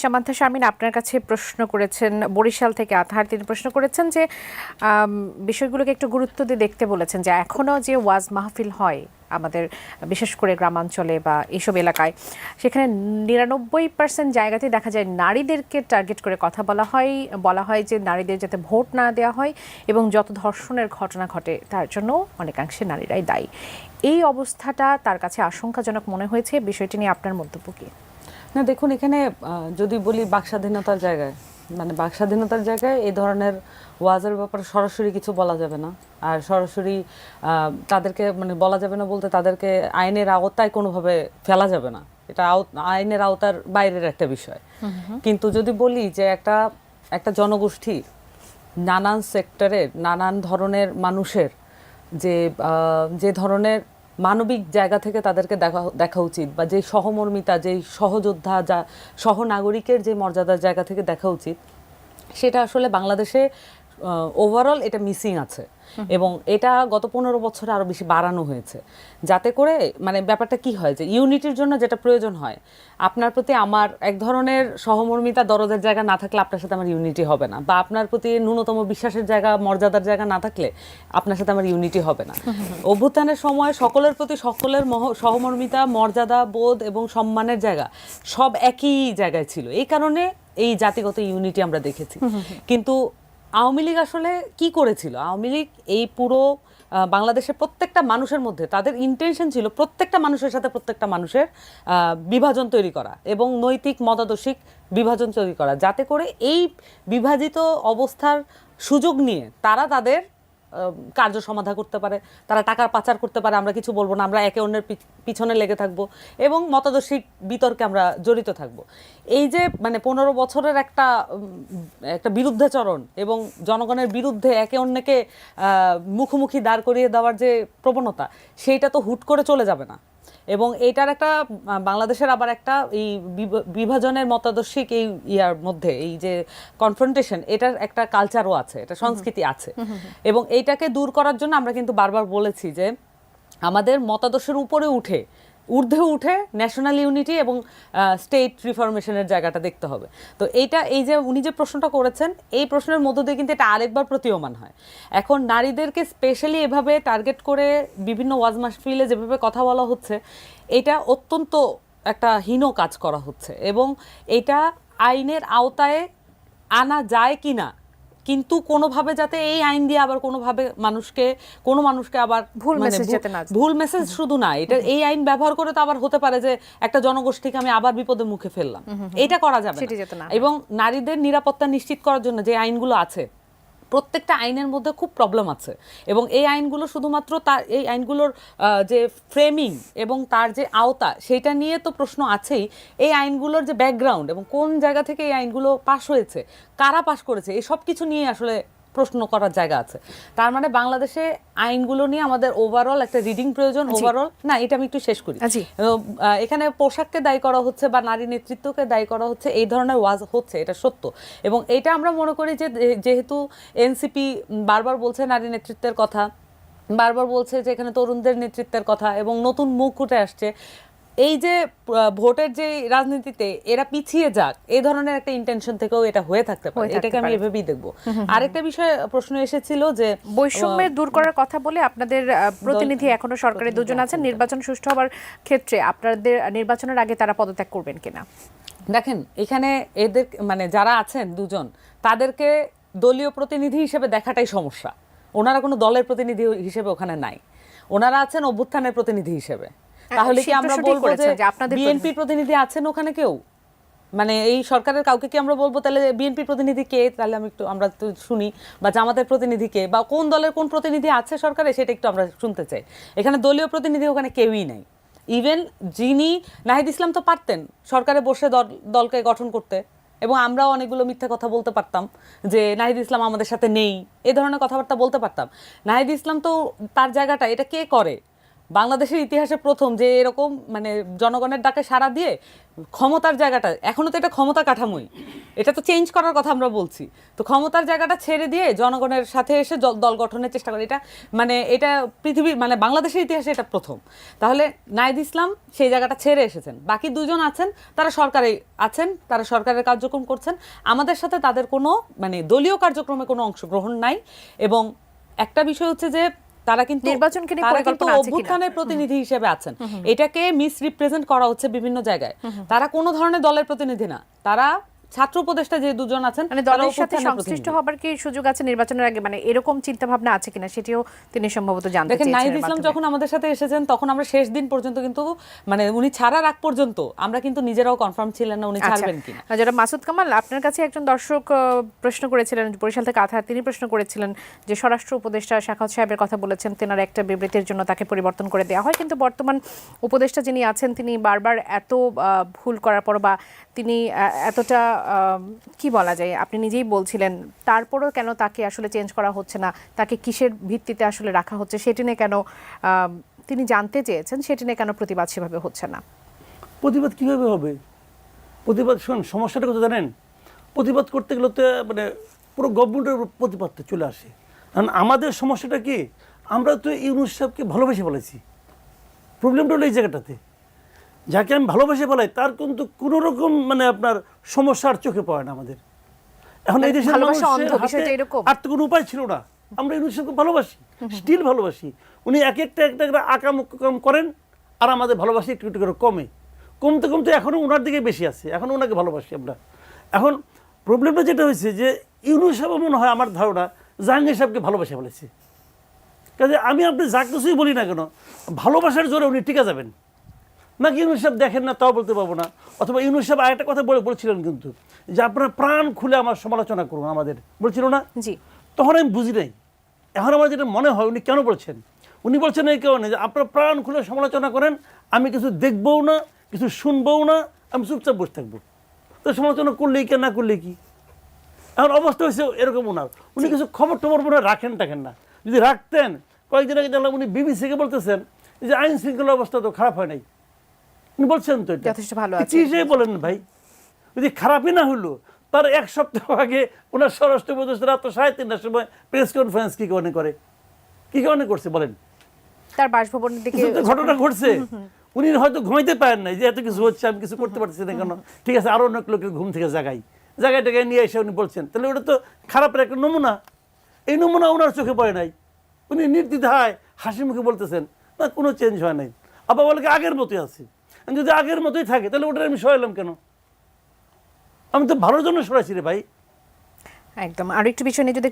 Samantha Sharmin আপনার কাছে প্রশ্ন করেছেন, বরিশাল থেকে আধার তিনি প্রশ্ন করেছেন যে বিষয়গুলোকে একটু গুরুত্ব দিয়ে দেখতে বলেছেন যে এখনও যে ওয়াজ মাহফিল হয় আমাদের বিশেষ করে গ্রামাঞ্চলে বা এইসব এলাকায়, সেখানে নিরানব্বই পার্সেন্ট জায়গাতে দেখা যায় নারীদেরকে টার্গেট করে কথা বলা হয় বলা হয় যে নারীদের যাতে ভোট না দেওয়া হয় এবং যত ধর্ষণের ঘটনা ঘটে তার জন্য অনেকাংশে নারীরাই দায়ী। এই অবস্থাটা তার কাছে আশঙ্কাজনক মনে হয়েছে, বিষয়টি নিয়ে আপনার মন্তব্য কি? না দেখুন এখানে যদি বলি বাক স্বাধীনতার জায়গায় মানে বাক স্বাধীনতার জায়গায় এই ধরনের ওয়াজের ব্যাপারে সরাসরি কিছু বলা যাবে না। আর সরাসরি তাদেরকে মানে বলা যাবে না বলতে তাদেরকে আইনের আওতায় কোনোভাবে ফেলা যাবে না। এটা আইনের আওতার বাইরের একটা বিষয়। কিন্তু যদি বলি যে একটা একটা জনগোষ্ঠী নানান সেক্টরের নানান ধরনের মানুষের যে যে ধরনের মানবিক জায়গা থেকে তাদেরকে দেখা দেখা উচিত বা যে সহমর্মিতা, যে সহযোদ্ধা, যা সহনাগরিকের যে মর্যাদার জায়গা থেকে দেখা উচিত, সেটা আসলে বাংলাদেশে ওভারঅল এটা মিসিং আছে। এবং এটা গত পনেরো বছরে আরও বেশি বাড়ানো হয়েছে। যাতে করে মানে ব্যাপারটা কি হয় যে ইউনিটির জন্য যেটা প্রয়োজন হয় আপনার প্রতি আমার এক ধরনের সহমর্মিতা দরদের জায়গা না থাকলে আপনার সাথে আমার ইউনিটি হবে না। বা আপনার প্রতি ন্যূনতম বিশ্বাসের জায়গা মর্যাদার জায়গা না থাকলে আপনার সাথে আমার ইউনিটি হবে না। অভ্যুত্থানের সময় সকলের প্রতি সকলের মহ- সহমর্মিতা মর্যাদা বোধ এবং সম্মানের জায়গা সব একই জায়গায় ছিল। এই কারণে এই জাতিগত ইউনিটি আমরা দেখেছি। কিন্তু আওয়ামী লীগ আসলে কি করেছিল? আওয়ামী লীগ এই পুরো বাংলাদেশের প্রত্যেকটা মানুষের মধ্যে, তাদের ইন্টেনশন ছিল প্রত্যেকটা মানুষের সাথে প্রত্যেকটা মানুষের বিভাজন তৈরি করা এবং নৈতিক, মতাদর্শিক বিভাজন তৈরি করা। যাতে করে এই বিভাজিত অবস্থার সুযোগ নিয়ে তারা তাদের কার্য সমাধা করতে পারে, তারা টাকার পাচার করতে পারে, আমরা কিছু বলব না, আমরা একে অন্যের পিছনে লেগে থাকব এবং মতাদর্শিক বিতর্কে আমরা জড়িত থাকব। এই যে মানে পনেরো বছরের একটা একটা বিরুদ্ধাচরণ এবং জনগণের বিরুদ্ধে একে অন্যকে মুখোমুখি দাঁড় করিয়ে দেওয়ার যে প্রবণতা, সেইটা তো হুট করে চলে যাবে না। এবং এটার একটা বাংলাদেশের আবার একটা এই বিভ- বিভাজনের মতাদর্শিক এই ইয়ার মধ্যে এই যে কনফ্রন্টেশন এটার একটা কালচারও আছে এটা সংস্কৃতি আছে। এবং এইটাকে দূর করার জন্য আমরা কিন্তু বারবার বলেছি যে আমাদের মতাদর্শের উপরে উঠে ঊর্ধ্বে উঠে ন্যাশনাল ইউনিটি এবং স্টেট রিফরমেশনের জায়গাটা দেখতে হবে। তো এইটা, এই যে উনি যে প্রশ্নটা করেছেন, এই প্রশ্নের মধ্য দিয়ে কিন্তু এটা আরেকবার প্রতীয়মান হয়। এখন নারীদেরকে স্পেশালি এভাবে টার্গেট করে বিভিন্ন ওয়াজ মাহফিলে যেভাবে কথা বলা হচ্ছে, এটা অত্যন্ত একটা হীন কাজ করা হচ্ছে এবং এটা আইনের আওতায় আনা যায় কি না কিন্তু কোনোভাবে যাতে এই আইন দিয়ে আবার কোনোভাবে মানুষকে কোনো মানুষকে আবার ভুল মেসেজ যেতে না ভুল মেসেজ শুধু না এটা এই আইন ব্যবহার করে তো আবার হতে পারে যে একটা জনগোষ্ঠীকে আমি আবার বিপদে মুখে ফেললাম। এটা করা যাবে না। এবং নারীদের নিরাপত্তা নিশ্চিত করার জন্য যে আইনগুলো আছে প্রত্যেকটা আইনের মধ্যে খুব প্রবলেম আছে। এবং এই আইনগুলো শুধুমাত্র তার, এই আইনগুলোর যে ফ্রেমিং এবং তার যে আওতা সেটা নিয়ে তো প্রশ্ন আছেই। এই আইনগুলোর যে ব্যাকগ্রাউন্ড এবং কোন জায়গা থেকে এই আইনগুলো পাশ হয়েছে, কারা পাশ করেছে, এই সব কিছু নিয়ে আসলে প্রশ্ন করার জায়গা আছে। তার মানে বাংলাদেশে আইনগুলো নিয়ে আমাদের ওভারঅল একটা রিডিং প্রয়োজন ওভারঅল না এটা আমি একটু শেষ করি। এখানে পোশাককে দায়ী করা হচ্ছে বা নারী নেতৃত্বকে দায়ী করা হচ্ছে এই ধরনের ওয়াজ হচ্ছে এটা সত্য। এবং এটা আমরা মনে করি যে- যেহেতু এনসিপি বারবার বলছে নারী নেতৃত্বের কথা বারবার বলছে যে এখানে তরুণদের নেতৃত্বের কথা এবং নতুন মুখ উঠে আসছে এই যে ভোটের যে রাজনীতিতে এরা পিছিয়ে যাক এই ধরনের একটা ইন্টেনশন থেকেও এটা হয়ে থাকতে পারে। এটাকে আমি এভাবেই দেখব। আরেকটা বিষয়ে প্রশ্ন এসেছিল যে বৈষম্যের দূর করার কথা বলে আপনাদের প্রতিনিধি এখনও সরকারের দুজন আছেন। নির্বাচন সুষ্ঠু হওয়ার ক্ষেত্রে আপনাদের নির্বাচনের আগে তারা পদত্যাগ করবেন কিনা? দেখেন এখানে এদের মানে যারা আছেন দুজন তাদেরকে দলীয় প্রতিনিধি হিসেবে দেখাটাই সমস্যা। ওনারা কোনো দলের প্রতিনিধি হিসেবে ওখানে নাই। ওনারা আছেন অভ্যুত্থানের প্রতিনিধি হিসেবে। তাহলে কি আমরা বলব যে আপনাদের বিএনপির প্রতিনিধি আছেন ওখানে কেউ? মানে এই সরকারের কাউকে কি আমরা বলব? তাহলে বিএনপি প্রতিনিধি কে? তাহলে আমি একটু আমরা একটু শুনি বা জামাতের প্রতিনিধি কে? বা কোন দলের কোন প্রতিনিধি আছে সরকারে সেটা একটু আমরা শুনতে চাই। এখানে দলীয় প্রতিনিধি ওখানে কেউই নাই। ইভেন যিনি নাহিদ ইসলাম তো পারতেন সরকারে বসে দলকে গঠন করতে। এবং আমরাও অনেকগুলো মিথ্যা কথা বলতে পারতাম যে নাহিদ ইসলাম আমাদের সাথে নেই। এ ধরনের কথাবার্তা বলতে পারতাম। নাহিদ ইসলাম তো তার জায়গাটা এটা কে করে? বাংলাদেশের ইতিহাসে প্রথম যে এরকম মানে জনগণের ডাকে সাড়া দিয়ে ক্ষমতার জায়গাটা, এখনও তো এটা ক্ষমতা কাঠামোই। এটা তো চেঞ্জ করার কথা আমরা বলছি। তো ক্ষমতার জায়গাটা ছেড়ে দিয়ে জনগণের সাথে এসে দল গঠনের চেষ্টা করে। এটা মানে এটা পৃথিবীর মানে বাংলাদেশের ইতিহাসে এটা প্রথম। তাহলে নাইদ ইসলাম সেই জায়গাটা ছেড়ে এসেছেন। বাকি দুজন আছেন, তারা সরকারে আছেন, তারা সরকারের কার্যক্রম করছেন। আমাদের সাথে তাদের কোনো মানে দলীয় কার্যক্রমে কোনো অংশগ্রহণ নাই। এবং একটা বিষয় হচ্ছে যে তারা কিন্তু নির্বাচনকে তারা কিন্তু? অভ্যুত্থানের প্রতিনিধি হিসেবে আছেন। এটাকে মিসরিপ্রেজেন্ট করা হচ্ছে বিভিন্ন জায়গায়। তারা কোনো ধরনের দলের প্রতিনিধি না। তারা ছাত্র উপদেষ্টা যে দুজন আছেন মানে দলের সাথে সংশ্লিষ্ট হবার কি সুযোগ আছে নির্বাচনের আগে? মানে এরকম চিন্তা ভাবনা আছে কিনা সেটিও তিনি সম্ভবত জানতে দেখেন নাইদ ইসলাম যখন আমাদের সাথে এসেছেন তখন আমরা শেষ দিন পর্যন্ত কিন্তু মানে উনি ছাড়ার আগ পর্যন্ত আমরা কিন্তু নিজেরাও কনফার্ম ছিলেন না উনি আচ্ছা। ছাড়বেন কিনা। যারা মাসুদ কামাল আপনার কাছে একজন দর্শক প্রশ্ন করেছিলেন বরিশাল থেকে আথার তিনি প্রশ্ন করেছিলেন যে স্বরাষ্ট্র উপদেষ্টা শাখাত সাহেবের কথা বলেছেন তেনার একটা বিবৃতির জন্য তাকে পরিবর্তন করে দেওয়া হয়। কিন্তু বর্তমান উপদেষ্টা যিনি আছেন তিনি বারবার এত ভুল করার পর বা তিনি এতটা কি বলা যায়? আপনি নিজেই বলছিলেন, তারপরও কেন তাকে আসলে চেঞ্জ করা হচ্ছে না? তাকে কিসের ভিত্তিতে আসলে রাখা হচ্ছে? সেটি নিয়ে কেন তিনি জানতে চেয়েছেন, সেটি নিয়ে কেন প্রতিবাদ সেভাবে হচ্ছে না? প্রতিবাদ কীভাবে হবে? প্রতিবাদ, শুন, সমস্যাটা কথা জানেন? প্রতিবাদ করতে গেলে তো মানে পুরো গভর্নমেন্টের উপর প্রতিবাদটা চলে আসে। কারণ আমাদের সমস্যাটা কি? আমরা তো ইউনুস সাহেবকে ভালোবেসে বলেছি প্রবলেমটা হলো এই জায়গাটাতে। যাকে আমি ভালোবেসে ফেলাই তার কিন্তু কোনো রকম মানে আপনার সমস্যার চোখে পড়ে না আমাদের। এখন এই দেশের মানুষের? আর তো কোনো উপায় ছিল না। আমরা ইউনুস সাহেবকে ভালোবাসি স্টিল ভালোবাসি। উনি এক একটা একটা একটা আকাম কাম করেন আর আমাদের ভালোবাসি একটু একটু করে কমে। কমতে কমতে এখনও ওনার দিকে বেশি আছে এখনও ওনাকে ভালোবাসি আমরা। এখন প্রবলেমটা যেটা হয়েছে যে ইউনুস সাহেব মনে হয় আমার ধারণা জাহাঙ্গীর সাহেবকে ভালোবাসে ফেলেছে। কাজে আমি আপনি যা কিছুই বলি না কেন ভালোবাসার জোরে উনি টিকা যাবেন। নাকি ইউনুস সাহেব দেখেন না তাও বলতে পারব না। অথবা ইউনুস সাহেব আরেকটা কথা বলে বলছিলেন কিন্তু যে আপনারা প্রাণ খুলে আমার সমালোচনা করুন আমাদের। বলছিল না? জি। তখন আমি বুঝি নাই। এখন আমার যেটা মনে হয় উনি কেন বলছেন? উনি বলছেন এই কারণে যে আপনারা প্রাণ খুলে সমালোচনা করেন আমি কিছু দেখবও না কিছু শুনবও না আমি চুপচাপ বসে থাকব। তো সমালোচনা করলেই কে না করলে কি? এখন অবস্থা হয়েছে এরকম ওনার। উনি কিছু খবর টবর মনে রাখেন টাকেন না। যদি রাখতেন কয়েকদিন আগে দেখলাম উনি বিবিসিকে বলতেছেন যে আইন শৃঙ্খলা অবস্থা তো খারাপ হয় নাই। বলছেন তো যথেষ্ট ভালো আছে। হিসেবে বলেন ভাই যদি খারাপই না হলো তার এক সপ্তাহ আগে ওনার স্বরাষ্ট্র উপদেষ্টা রাত সাড়ে তিনটার সময় প্রেস কনফারেন্স কি কারণে করে? কি কারণে করছে বলেন? তার বাসভবনের দিকে ঘটনা ঘটছে। উনি হয়তো ঘুমাইতে পারেন নাই যে এত কিছু হচ্ছে আমি কিছু করতে পারছি না কেন? ঠিক আছে আরও অনেক লোকের ঘুম থেকে জাগাই। জায়গায় টাগায় নিয়ে এসে উনি বলছেন। তাহলে ওটা তো খারাপের একটা নমুনা। এই নমুনা ওনার চোখে পড়ে নাই। উনি নির্দ্বিধায় হাসি মুখে বলতেছেন না কোনো চেঞ্জ হয় নাই। আবার বলে আগের মতোই আছে। যদি আগের মতোই থাকে, তাহলে ওটা আমি সরাইলাম কেন? আমি তো ভালোর জন্য সরাইছি রে ভাই। একদম। আর একটু বিষয় নিয়ে যদি